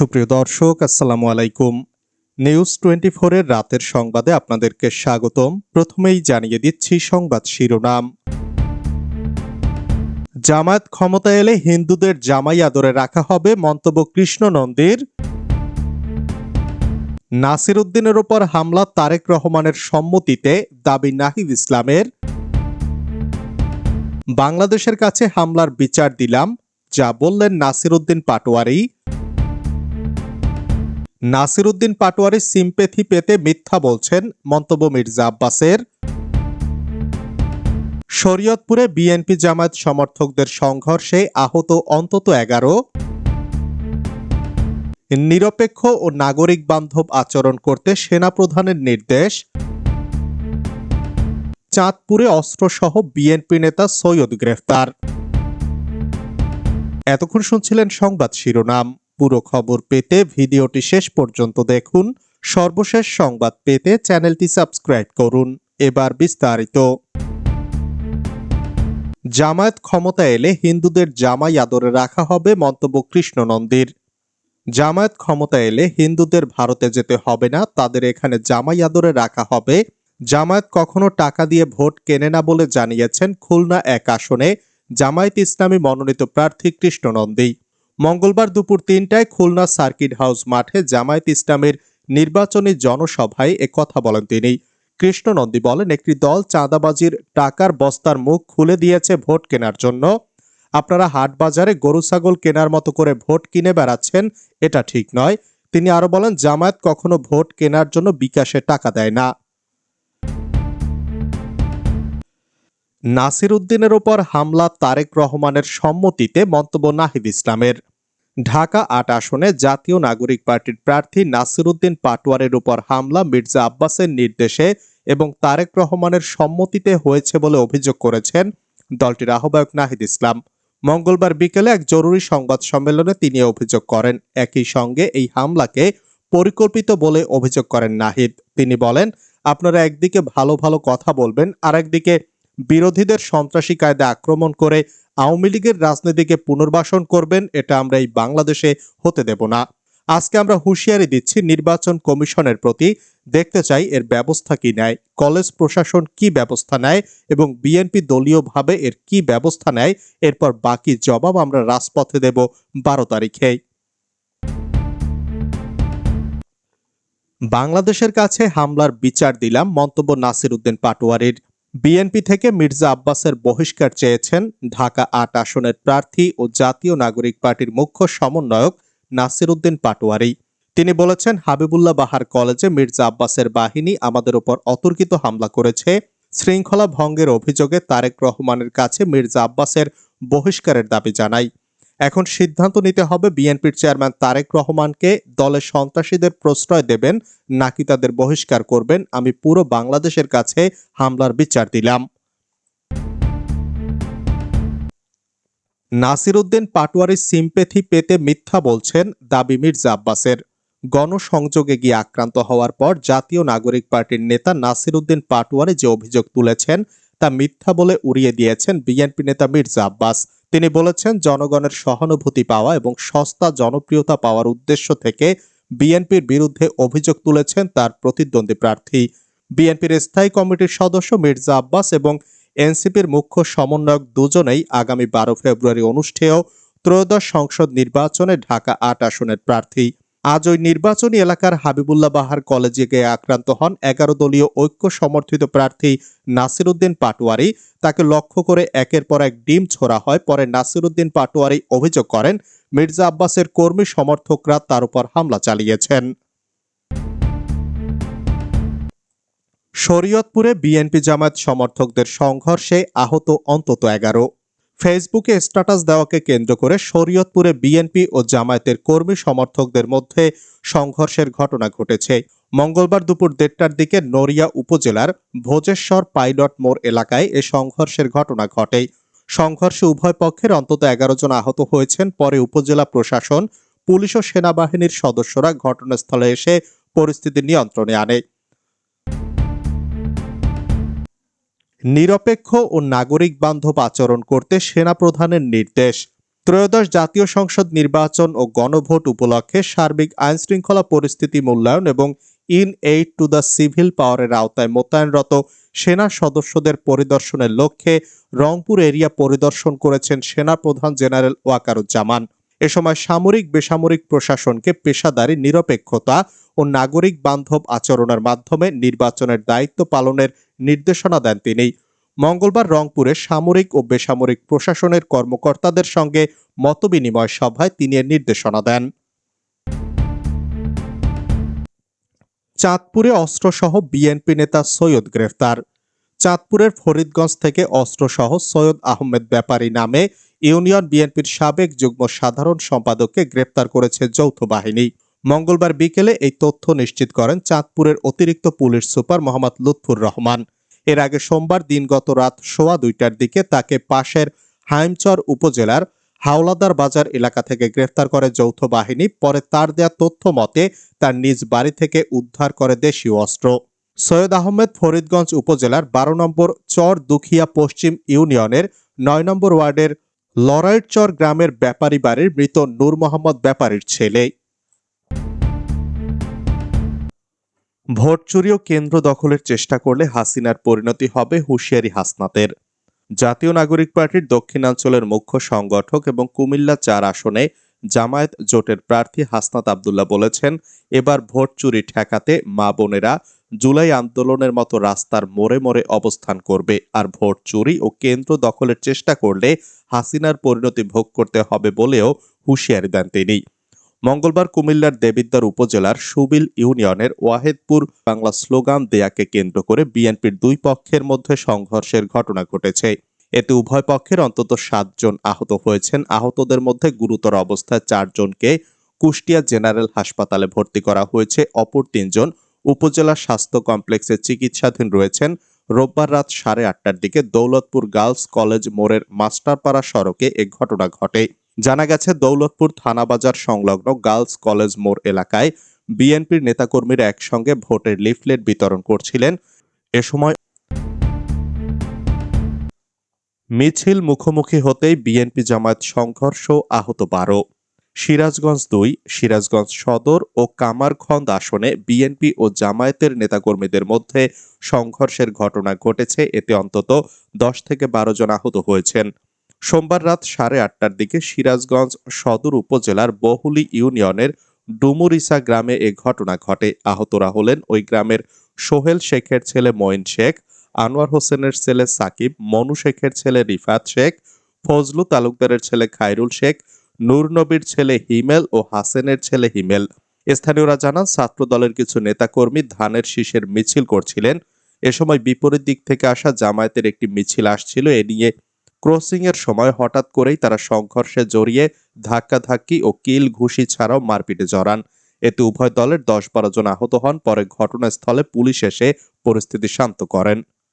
সুপ্রিয় দর্শক, আসসালামু আলাইকুম। নিউজ টোয়েন্টি ফোরের রাতের সংবাদে আপনাদেরকে স্বাগতম। প্রথমেই জানিয়ে দিচ্ছি সংবাদ শিরোনাম। জামায়াত ক্ষমতা এলে হিন্দুদের জামাই আদরে রাখা হবে মন্তব্য কৃষ্ণ নন্দীর। নাসির উদ্দিনের ওপর হামলা তারেক রহমানের সম্মতিতে, দাবি নাহিদ ইসলামের। বাংলাদেশের কাছে হামলার বিচার দিলাম, যা বললেন নাসির উদ্দিন পাটোয়ারি। নাসির উদ্দিন পাটোয়ারি সিম্পেথি পেতে মিথ্যা বলছেন মন্তব্য মির্জা আব্বাসের। শরীয়তপুরে বিএনপি জামায়াত সমর্থকদের সংঘর্ষে আহত অন্তত এগারো। নিরপেক্ষ ও নাগরিক বান্ধব আচরণ করতে সেনাপ্রধানের নির্দেশ। চাঁদপুরে অস্ত্রসহ বিএনপি নেতা সৈয়দ গ্রেফতার। এতক্ষণ শুনছিলেন সংবাদ শিরোনাম। পুরো খবর পেতে ভিডিওটি শেষ পর্যন্ত দেখুন। সর্বশেষ সংবাদ পেতে চ্যানেলটি সাবস্ক্রাইব করুন। এবার বিস্তারিত। জামায়াত ক্ষমতা এলে হিন্দুদের জামাই আদরে রাখা হবে মন্তব্য কৃষ্ণ নন্দীর জামায়াত ক্ষমতা এলে হিন্দুদের ভারতে যেতে হবে না, তাদের এখানে জামাই আদরে রাখা হবে। জামায়াত কখনো টাকা দিয়ে ভোট কেনে না বলে জানিয়েছেন খুলনা এক আসনে জামায়াত ইসলামী মনোনীত প্রার্থী কৃষ্ণ নন্দী মঙ্গলবার দুপুর তিনটায় খুলনা সার্কিট হাউস মাঠে জামায়াত ইসলামের নির্বাচনী জনসভায় কথা বলেন তিনি। কৃষ্ণনন্দী বলেন, একটি দল চাঁদাবাজির টাকার বস্তার মুখ খুলে দিয়েছে ভোট কেনার জন্য। আপনারা হাট বাজারে গরু, ছাগল কেনার মতো করে ভোট কিনে বেড়াচ্ছেন, এটা ঠিক নয়। তিনি আরও বলেন, জামায়াত কখনো ভোট কেনার জন্য বিকাশে টাকা দেয় না। নাসির উদ্দিনের ওপর হামলা তারেক রহমানের সম্মতিতে মন্তব্য নাহিদ ইসলামের। ঢাকা আট আসনে জাতীয় নাগরিক পার্টির প্রার্থী নাসির উদ্দিন পাটোয়ারের উপর হামলা মির্জা আব্বাসের নির্দেশে এবং তারেক রহমানের সম্মতিতে হয়েছে বলে অভিযোগ করেছেন দলটির আহ্বায়ক নাহিদ ইসলাম। মঙ্গলবার বিকেলে এক জরুরি সংবাদ সম্মেলনে তিনি অভিযোগ করেন। একই সঙ্গে এই হামলাকে পরিকল্পিত বলে অভিযোগ করেন নাহিদ। তিনি বলেন, আপনারা একদিকে ভালো ভালো কথা বলবেন আর একদিকে বিরোধীদের সন্ত্রাসী কায়দা আক্রমণ করে আওয়ামী লীগের রাজনীতিকে পুনর্বাসন করবেন, এটা আমরা এই বাংলাদেশে হতে দেব না। আজকে আমরা হুঁশিয়ারি দিচ্ছি নির্বাচন কমিশনের প্রতি, দেখতে চাই এর ব্যবস্থা কি নেয়, কলেজ প্রশাসন কি ব্যবস্থা নেয় এবং বিএনপি দলীয়ভাবে এর কি ব্যবস্থা নেয়, এরপর বাকি জবাব আমরা রাজপথে দেব বারো তারিখে। বাংলাদেশের কাছে হামলার বিচার দিলাম মন্তব্য নাসির উদ্দিন পাটোয়ারির। বিএনপি থেকে মির্জা আব্বাসের বহিষ্কার চেয়েছেন ঢাকা আট আসনের প্রার্থী ও জাতীয় নাগরিক পার্টির মুখ্য সমন্বয়ক নাসির উদ্দিন পাটোয়ারি। তিনি বলেছেন, হাবিবুল্লাহ বাহার কলেজে মির্জা আব্বাসের বাহিনী আমাদের উপর অতর্কিত হামলা করেছে। শৃঙ্খলা ভঙ্গের অভিযোগে তারেক রহমানের কাছে মির্জা আব্বাসের বহিষ্কারের দাবি জানাই। এখন সিদ্ধান্ত নিতে হবে বিএনপির চেয়ারম্যান তারেক রহমানকে দলের সন্ত্রাসীদের প্রশ্রয় দেবেন, নাকি তাদের বহিষ্কার করবেন। আমি পুরো বাংলাদেশের কাছে হামলার বিচার দিলাম। নাসির উদ্দিন পাটোয়ারির সিম্পেথি পেতে মিথ্যা বলছেন দাবি মির্জা আব্বাসের। গণসংযোগে গিয়ে আক্রান্ত হওয়ার পর জাতীয় নাগরিক পার্টির নেতা নাসির উদ্দিন পাটোয়ারি যে অভিযোগ তুলেছেন তা মিথ্যা বলে উড়িয়ে দিয়েছেন বিএনপি নেতা মির্জা আব্বাস। তিনি বলেছেন, জনগণের সহানুভূতি পাওয়া এবং সস্তা জনপ্রিয়তা পাওয়ার উদ্দেশ্য থেকে বিএনপির বিরুদ্ধে অভিযোগ তুলেছেন তার প্রতিদ্বন্দ্বী প্রার্থী। বিএনপির স্থায়ী কমিটির সদস্য মির্জা আব্বাস এবং এনসিপির মুখ্য সমন্বয়ক দুজনেই আগামী বারো ফেব্রুয়ারি অনুষ্ঠেয় ত্রয়োদশ সংসদ নির্বাচনে ঢাকা আট আসনের প্রার্থী। আজ ওই নির্বাচনী এলাকার হাবিবুল্লাহ বাহার কলেজে গিয়ে আক্রান্ত হন এগারো দলীয় ঐক্য সমর্থিত প্রার্থী নাসিরুদ্দিন পাটোয়ারি। তাকে লক্ষ্য করে একের পর এক ডিম ছোড়া হয়। পরে নাসিরুদ্দিন পাটোয়ারি অভিযোগ করেন, মির্জা আব্বাসের কর্মী সমর্থকরা তার উপর হামলা চালিয়েছেন। শরীয়তপুরে বিএনপি জামায়াত সমর্থকদের সংঘর্ষে আহত অন্তত এগারো। ফেসবুকে স্ট্যাটাস দেওয়াকে কেন্দ্র করে শরীয়তপুরে বিএনপি ও জামায়াতের কর্মী সমর্থকদের মধ্যে সংঘর্ষের ঘটনা ঘটেছে। মঙ্গলবার দুপুর দেড়টার দিকে নড়িয়া উপজেলার ভোজেশ্বর পাইলট মোড় এলাকায় এ সংঘর্ষের ঘটনা ঘটে। সংঘর্ষে উভয় পক্ষের অন্তত এগারো জন আহত হয়েছেন। পরে উপজেলা প্রশাসন, পুলিশ ও সেনাবাহিনীর সদস্যরা ঘটনাস্থলে এসে পরিস্থিতি নিয়ন্ত্রণে আনে। নিরপেক্ষ ও নাগরিক বান্ধব আচরণ করতে সেনাপ্রধানের নির্দেশ। ত্রয়োদশ জাতীয় সংসদ নির্বাচন ও গণভোট উপলক্ষে সার্বিক আইনশৃঙ্খলা পরিস্থিতি মূল্যায়ন এবং in aid to the civil পাওয়ারের আওতায় মোতায়েনরত সেনা সদস্যদের পরিদর্শনের লক্ষ্যে রংপুর এরিয়া পরিদর্শন করেছেন সেনা প্রধান জেনারেল ওয়াকারুজ্জামান। এ সময় সামরিক, বেসামরিক প্রশাসনকে পেশাদারী নিরপেক্ষতা ও নাগরিক বান্ধব আচরণের মাধ্যমে নির্বাচনের দায়িত্ব পালনের নির্দেশনা দেন তিনি। মঙ্গলবার রংপুরে সামরিক ও বেসামরিক প্রশাসনের কর্মকর্তাদের সঙ্গে মতবিনিময় সভায় তিনি এর নির্দেশনা দেন। চাঁদপুরে অস্ত্রসহ বিএনপি নেতা সৈয়দ গ্রেফতার। চাঁদপুরের ফরিদগঞ্জ থেকে অস্ত্রসহ সৈয়দ আহমেদ ব্যাপারী নামে ইউনিয়ন বিএনপির সাবেক যুগ্ম সাধারণ সম্পাদককে গ্রেপ্তার করেছে যৌথ বাহিনী। মঙ্গলবার বিকেলে এই তথ্য নিশ্চিত করেন চাঁদপুরের অতিরিক্ত পুলিশ সুপার মোহাম্মদ লুৎফুর রহমান। এর আগে সোমবার দিনগত রাত সোয়া দুইটার দিকে তাকে পাশের হাইমচর উপজেলার হাওলাদার বাজার এলাকা থেকে গ্রেফতার করে যৌথ বাহিনী, পরে তার দেয়া তথ্য মতে তার নিজ বাড়ি থেকে উদ্ধার করে দেশীয় অস্ত্র। সৈয়দ আহমেদ ফরিদগঞ্জ উপজেলার বারো নম্বর চর দুখিয়া পশ্চিম ইউনিয়নের নয় নম্বর ওয়ার্ডের লরাইটচর গ্রামের ব্যাপারী বাড়ির মৃত নূর মোহাম্মদ ব্যাপারীর ছেলে। ভোট ও কেন্দ্র দখলের চেষ্টা করলে হাসিনার পরিণতি হবে হুঁশিয়ারি হাসনাতের। জাতীয় নাগরিক পার্টির দক্ষিণাঞ্চলের মুখ্য সংগঠক এবং কুমিল্লা চার আসনে জামায়াত জোটের প্রার্থী হাসনাত আবদুল্লাহ বলেছেন, এবার ভোট চুরি ঠেকাতে মা বোনেরা জুলাই আন্দোলনের মতো রাস্তার মোড়ে মোড়ে অবস্থান করবে আর ভোট চুরি ও কেন্দ্র দখলের চেষ্টা করলে হাসিনার পরিণতি ভোগ করতে হবে বলেও হুঁশিয়ারি দেন তিনি। মঙ্গলবার কুমিল্লার দেবিদ্বার উপজেলার সুবিল ইউনিয়নের ওয়াহেদপুর বাংলা স্লোগান দেয়াকে কেন্দ্র করে বিএনপির দুই পক্ষের মধ্যে সংঘর্ষের ঘটনা ঘটেছে। এতে উভয় পক্ষের অন্তত সাতজন আহত হয়েছেন। আহতদের মধ্যে গুরুতর অবস্থায় চারজনকে কুষ্টিয়া জেনারেল হাসপাতালে ভর্তি করা হয়েছে। অপর তিনজন উপজেলা স্বাস্থ্য কমপ্লেক্সে চিকিৎসাধীন রয়েছেন। রোববার রাত সাড়ে আটটার দিকে দৌলতপুর গার্লস কলেজ মোড়ের মাস্টারপাড়া সড়কে এ ঘটনা ঘটে। জানা গেছে, দৌলতপুর থানাবাজার সংলগ্ন গার্লস কলেজ মোড় এলাকায় বিএনপির নেতাকর্মীরা একসঙ্গে ভোটের লিফলেট বিতরণ করছিলেন। এ সময় মিছিল মুখোমুখি হতেই বিএনপি জামায়াত সংঘর্ষ আহত বারো। সিরাজগঞ্জ দুই, সিরাজগঞ্জ সদর ও কামারখন্দ আসনে বিএনপি ও জামায়াতের নেতাকর্মীদের মধ্যে সংঘর্ষের ঘটনা ঘটেছে। এতে অন্তত দশ থেকে বারো জন আহত হয়েছেন। সোমবার রাত সাড়ে আটটার দিকে সিরাজগঞ্জ সদর উপজেলার বহুলি ইউনিয়নের ডুমুরিসা গ্রামে এ ঘটনা ঘটে। আহতরা হলেন ওই গ্রামের সোহেল শেখের ছেলে মঈন শেখ, আনোয়ার হোসেনের ছেলে সাকিব, মনু শেখের ছেলে রিফাত শেখ, ফজলু তালুকদারের ছেলে খায়রুল শেখ, নূর নবীর ছেলে হিমেল ও হাসেনের ছেলে হিমেল। স্থানীয়রা জানান ছাত্র দলের কিছু নেতাকর্মী ধানের শীষের মিছিল করছিলেন। এ সময় বিপরীত দিক থেকে আসা জামায়াতের একটি মিছিল আসছিল। এ নিয়ে ক্রসিং এর সময় হঠাৎ করেই তারা সংঘর্ষে জড়িয়ে, ধাক্কাধাক্কি ও কিল ঘুষি ছাড়াও মারপিটে জড়ান। এতে উভয় দলের দশ বারো জন আহত হন। পরে ঘটনাস্থলে পুলিশ এসে পরিস্থিতি শান্ত করেন।